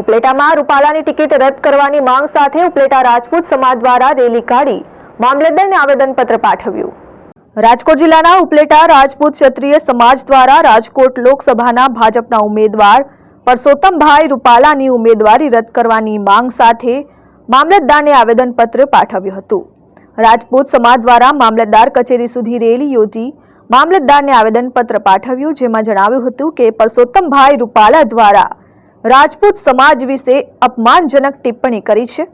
ઉપલેટામાં રૂપાલાની ticket રદ કરવાની માંગ સાથે ઉપલેટા રાજપૂત સમાજ દ્વારા રેલી કાઢી મામલતદારને આવેદનપત્ર પાઠવ્યું. રાજકોટ જિલ્લાના ઉપલેટા રાજપૂત ક્ષત્રિય સમાજ દ્વારા રાજકોટ લોકસભાના ભાજપના ઉમેદવાર પરસોત્તમભાઈ રૂપાલાની ઉમેદવારી રદ કરવાની માંગ સાથે મામલતદારને આવેદનપત્ર પાઠવ્યું હતું. રાજપૂત સમાજ દ્વારા મામલતદાર કચેરી સુધી રેલી યોજી મામલતદારને આવેદનપત્ર પાઠવ્યું, જેમાં જણાવ્યું હતું કે પરસોત્તમભાઈ રૂપાલા દ્વારા રાજપૂત સમાજ વિશે અપમાનજનક ટિપ્પણી કરી છે,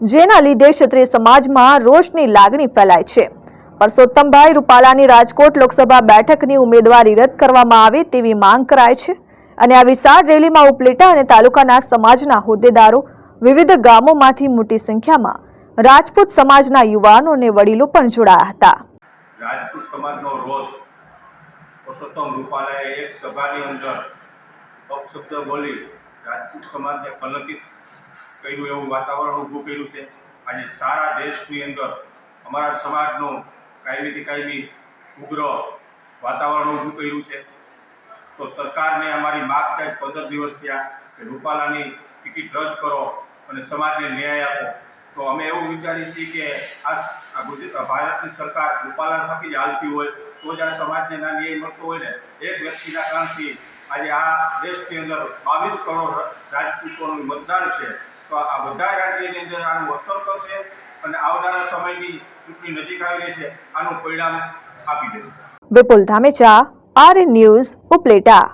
જેના લીધે ક્ષત્રિય સમાજમાં રોષની લાગણી ફેલાય છે. પરસોત્તમભાઈ રૂપાલાની રાજકોટ લોકસભા બેઠકની ઉમેદવારી રદ કરવામાં આવે તેવી માંગ કરાય છે અને આ વિશાળ રેલીમાં ઉપલેટા અને તાલુકાના સમાજના હોદ્દેદારો વિવિધ ગામોમાંથી મોટી સંખ્યામાં રાજપૂત સમાજના યુવાનો અને વડીલો પણ જોડાયા હતા. રાજપૂત સમાજનો રોષ પુરુષોત્તમ રૂપાલાએ એક સભાની અંદર અપશબ્દ બોલી રાજપૂત સમાજને કલંકિત કર્યું એવું વાતાવરણ ઊભું કર્યું છે. આજે સારા દેશની અંદર અમારા સમાજનું કાયમીથી કાયમી ઉગ્ર વાતાવરણ ઊભું કર્યું છે. તો સરકારને અમારી માગ સાહેબ પંદર દિવસ થયા કે રૂપાલાની ટિકિટ રદ કરો અને સમાજને ન્યાય આપો. તો અમે એવું વિચારીએ છીએ કે આ ગુજરાત ભારતની સરકાર રૂપાલા થકી જ હાલતી હોય તો જ આ સમાજને ના ન્યાય મળતો હોય ને? એક વ્યક્તિના કારણથી આજે આ દેશની અંદર બાવીસ કરોડ રાજપૂતોનું મતદાન છે. તો આ બધા રાજ્યની અંદર આનું અસર કરશે અને આવનારા સમયની ચૂંટણી નજીક આવી રહી છે. આનું પરિણામ આપી દેશે. Vipul Dhamecha, R News, Upleta.